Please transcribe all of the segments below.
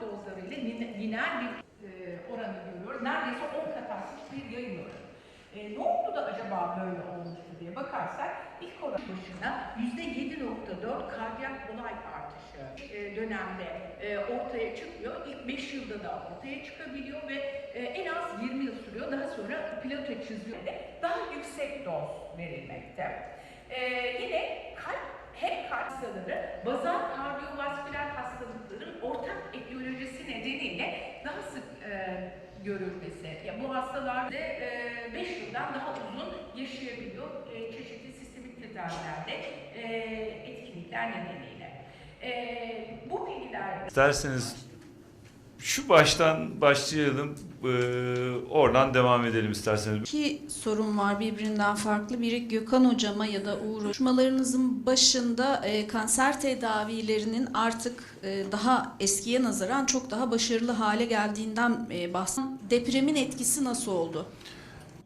dozlarıyla line- lineer bir e, oranı görüyoruz. Neredeyse 10 kat artmış bir yayın oranı. E, ne oldu da acaba böyle olmuştu diye bakarsak ilk oran başına %7.4 kardiyak olay artışı e, dönemde e, ortaya çıkıyor. İlk 5 yılda da ortaya çıkabiliyor ve e, en az 20 yıl sürüyor. Daha sonra plato çiziyor. Daha yüksek doz verilmekte. E, yine kalp hem kalp hastaları bazal kardiyovasküler hastalıkların ortak etiyolojisi nedeniyle daha sık e, görülmesi. Ya bu hastalar 5 yıldan daha uzun yaşayabiliyor e, çeşitli sistemik tedavilerde e, etkinlikler nedeniyle. E, bu bilgiler İsterseniz şu baştan başlayalım, eee, oradan devam edelim isterseniz. İki sorun var birbirinden farklı. Biri Gökhan hocama ya da Uğur konuşmalarınızın başında e, kanser tedavilerinin artık e, daha eskiye nazaran çok daha başarılı hale geldiğinden e, bahsediyorsunuz. Depremin etkisi nasıl oldu?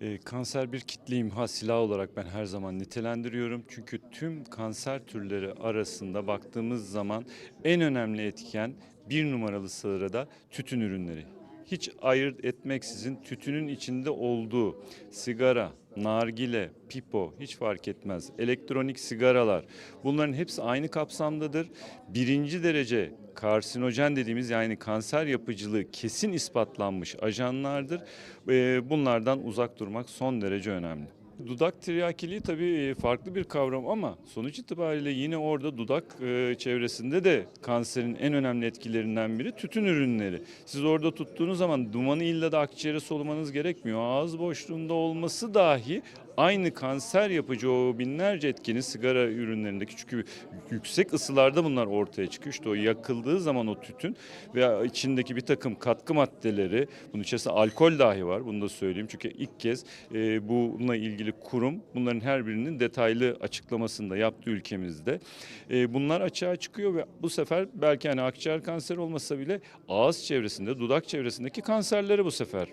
E, kanser bir kitle imha silahı olarak ben her zaman nitelendiriyorum. Çünkü tüm kanser türleri arasında baktığımız zaman en önemli etken bir numaralı sırada tütün ürünleri. Hiç ayırt etmeksizin tütünün içinde olduğu sigara, nargile, pipo hiç fark etmez. Elektronik sigaralar bunların hepsi aynı kapsamdadır. Birinci derece karsinojen dediğimiz yani kanser yapıcılığı kesin ispatlanmış ajanlardır. Ee, Bunlardan uzak durmak son derece önemli. Dudak tiryakiliği tabii e, farklı bir kavram ama sonuç itibariyle yine orada dudak e, çevresinde de kanserin en önemli etkilerinden biri tütün ürünleri. Siz orada tuttuğunuz zaman dumanı illa da akciğere solumanız gerekmiyor. Ağız boşluğunda olması dahi aynı kanser yapıcı o binlerce etkeni sigara ürünlerindeki çünkü yüksek ısılarda bunlar ortaya çıkıyor. İşte o yakıldığı zaman o tütün ve içindeki bir takım katkı maddeleri bunun içerisinde alkol dahi var bunu da söyleyeyim çünkü ilk kez e, bununla ilgili kurum bunların her birinin detaylı açıklamasını da yaptı ülkemizde. E, bunlar açığa çıkıyor ve bu sefer belki hani akciğer kanseri olmasa bile ağız çevresinde dudak çevresindeki kanserleri bu sefer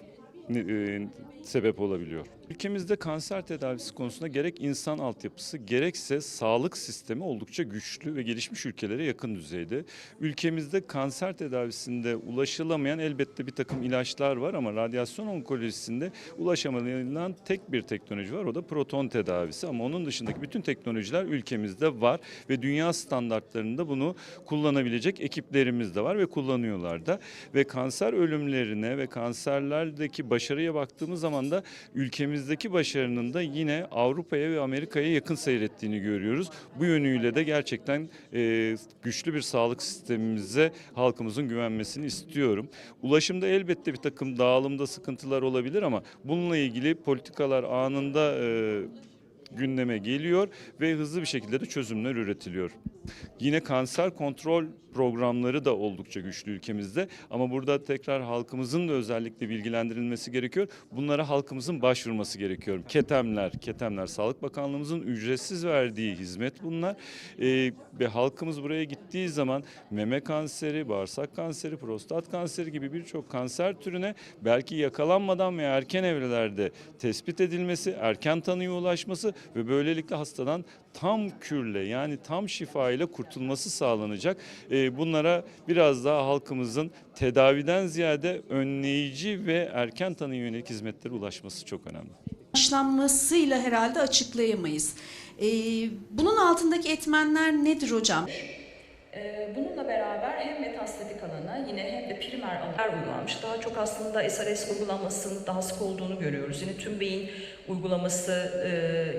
sebep olabiliyor. Ülkemizde kanser tedavisi konusunda gerek insan altyapısı gerekse sağlık sistemi oldukça güçlü ve gelişmiş ülkelere yakın düzeyde. Ülkemizde kanser tedavisinde ulaşılamayan elbette bir takım ilaçlar var ama radyasyon onkolojisinde ulaşamayan tek bir teknoloji var o da proton tedavisi ama onun dışındaki bütün teknolojiler ülkemizde var ve dünya standartlarında bunu kullanabilecek ekiplerimiz de var ve kullanıyorlar da ve kanser ölümlerine ve kanserlerdeki başarıya baktığımız zaman da ülkemizdeki başarının da yine Avrupa'ya ve Amerika'ya yakın seyrettiğini görüyoruz. Bu yönüyle de gerçekten e, güçlü bir sağlık sistemimize halkımızın güvenmesini istiyorum. Ulaşımda elbette bir takım dağılımda sıkıntılar olabilir ama bununla ilgili politikalar anında e, gündeme geliyor ve hızlı bir şekilde de çözümler üretiliyor. Yine kanser kontrol programları da oldukça güçlü ülkemizde ama burada tekrar halkımızın da özellikle bilgilendirilmesi gerekiyor. Bunlara halkımızın başvurması gerekiyor. Ketemler, ketemler Sağlık Bakanlığımızın ücretsiz verdiği hizmet bunlar. Ee, ve halkımız buraya gittiği zaman meme kanseri, bağırsak kanseri, prostat kanseri gibi birçok kanser türüne belki yakalanmadan veya erken evrelerde tespit edilmesi, erken tanıya ulaşması ve böylelikle hastadan tam kürle yani tam şifa ile kurtulması sağlanacak. Ee, bunlara biraz daha halkımızın tedaviden ziyade önleyici ve erken tanıya yönelik hizmetlere ulaşması çok önemli. Başlanmasıyla herhalde açıklayamayız. E, bunun altındaki etmenler nedir hocam? Ee, Bununla beraber hem metastatik alana yine hem de primer alana uygulanmış. Daha çok aslında SRS uygulamasının daha sık olduğunu görüyoruz. Yine tüm beyin uygulaması e,